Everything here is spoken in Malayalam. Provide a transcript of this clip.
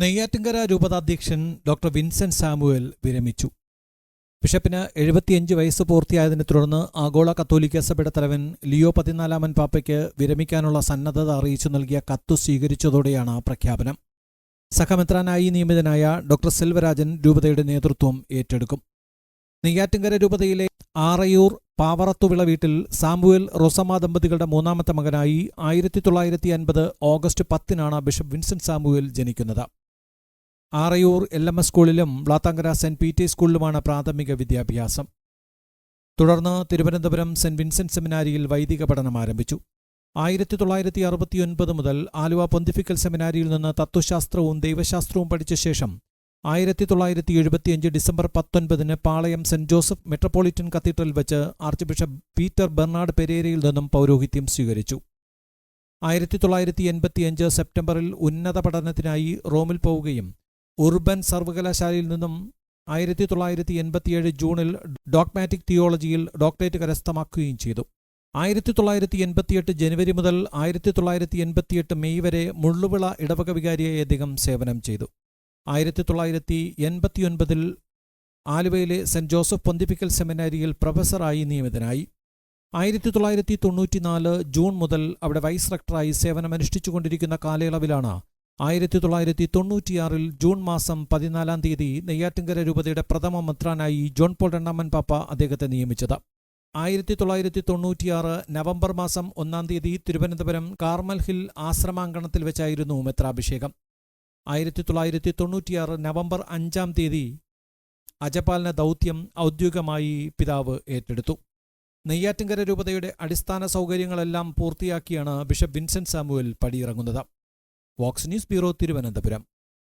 നെയ്യാറ്റിങ്കര രൂപതാധ്യക്ഷൻ ഡോക്ടർ വിൻസെന്റ് സാമുവൽ വിരമിച്ചു. ബിഷപ്പിന് എഴുപത്തിയഞ്ച് വയസ്സ് പൂർത്തിയായതിനെ തുടർന്ന് ആഗോള കത്തോലിക്ക സഭയുടെ തലവൻ ലിയോ പതിനാലാമൻ പാപ്പയ്ക്ക് വിരമിക്കാനുള്ള സന്നദ്ധത അറിയിച്ചു നൽകിയ കത്തു സ്വീകരിച്ചതോടെയാണ് പ്രഖ്യാപനം. സഹമെത്രാനായി നിയമിതനായ ഡോക്ടർ സെൽവരാജൻ രൂപതയുടെ നേതൃത്വം ഏറ്റെടുക്കും. നെയ്യാറ്റിങ്കര രൂപതയിലെ ആറയൂർ പാവറത്തുവിള വീട്ടിൽ സാമുവൽ റോസമ്മ ദമ്പതികളുടെ മൂന്നാമത്തെ മകനായി ആയിരത്തി തൊള്ളായിരത്തി അൻപത് ഓഗസ്റ്റ് പത്തിനാണ് ബിഷപ്പ് വിൻസെന്റ് സാമുവേൽ ജനിക്കുന്നത്. ആറയൂർ എൽ എം എസ് സ്കൂളിലും വ്ളാത്താങ്കര സെന്റ് പീറ്റേഴ്സ് സ്കൂളിലുമാണ് പ്രാഥമിക വിദ്യാഭ്യാസം. തുടർന്ന് തിരുവനന്തപുരം സെന്റ് വിൻസെന്റ് സെമിനാരിയിൽ വൈദിക പഠനം ആരംഭിച്ചു. ആയിരത്തി തൊള്ളായിരത്തി അറുപത്തിയൊൻപത് മുതൽ ആലുവ പൊന്തിഫിക്കൽ സെമിനാരിയിൽ നിന്ന് തത്വശാസ്ത്രവും ദൈവശാസ്ത്രവും പഠിച്ച ശേഷം ആയിരത്തി തൊള്ളായിരത്തി എഴുപത്തിയഞ്ച് ഡിസംബർ പത്തൊൻപതിന് Palayam Saint Joseph metropolitan cathedral വെച്ച് ആർച്ച് ബിഷപ്പ് പീറ്റർ ബെർണാഡ് പെരേരയിൽ നിന്നും പൗരോഹിത്യം സ്വീകരിച്ചു. ആയിരത്തി തൊള്ളായിരത്തി എൺപത്തിയഞ്ച് സെപ്റ്റംബറിൽ ഉന്നത പഠനത്തിനായി റോമിൽ പോവുകയും ഉർബൻ സർവകലാശാലയിൽ നിന്നും ആയിരത്തി തൊള്ളായിരത്തി എൺപത്തിയേഴ് ജൂണിൽ ഡോഗ്മാറ്റിക് തിയോളജിയിൽ ഡോക്ടറേറ്റ് കരസ്ഥമാക്കുകയും ചെയ്തു. ആയിരത്തി തൊള്ളായിരത്തി എൺപത്തിയെട്ട് ജനുവരി മുതൽ ആയിരത്തി തൊള്ളായിരത്തി എൺപത്തിയെട്ട് മെയ് വരെ മുള്ളുവിള ഇടവക വികാരിയായി അദ്ദേഹം സേവനം ചെയ്തു. ആയിരത്തി തൊള്ളായിരത്തി എൺപത്തിയൊൻപതിൽ ആലുവയിലെ സെന്റ് ജോസഫ് പൊന്തിപ്പിക്കൽ സെമിനാരിയിൽ പ്രൊഫസറായി നിയമിതനായി. ആയിരത്തി തൊള്ളായിരത്തി തൊണ്ണൂറ്റിനാല് ജൂൺ മുതൽ അവിടെ വൈസ് റക്ടറായി സേവനമനുഷ്ഠിച്ചുകൊണ്ടിരിക്കുന്ന കാലയളവിലാണ് ആയിരത്തി തൊള്ളായിരത്തി തൊണ്ണൂറ്റിയാറിൽ ജൂൺ മാസം പതിനാലാം തീയതി നെയ്യാറ്റിങ്കര രൂപതയുടെ പ്രഥമ മന്ത്രാനായി ജോൺ പോൾ രണ്ടാമൻ പാപ്പ അദ്ദേഹത്തെ നിയമിച്ചത്. ആയിരത്തി തൊള്ളായിരത്തി തൊണ്ണൂറ്റിയാറ് നവംബർ മാസം ഒന്നാം തീയതി തിരുവനന്തപുരം കാർമൽ ഹിൽ ആശ്രമാങ്കണത്തിൽ വെച്ചായിരുന്നു മെത്രാഭിഷേകം. ആയിരത്തി തൊള്ളായിരത്തി തൊണ്ണൂറ്റിയാറ് നവംബർ അഞ്ചാം തീയതി അജപാലന ദൗത്യം ഔദ്യോഗികമായി പിതാവ് ഏറ്റെടുത്തു. നെയ്യാറ്റിങ്കര രൂപതയുടെ അടിസ്ഥാന സൗകര്യങ്ങളെല്ലാം പൂർത്തിയാക്കിയാണ് bishop Vincent Samuel പടിയിറങ്ങുന്നത്. Vox news bureau Thiruvananthapuram.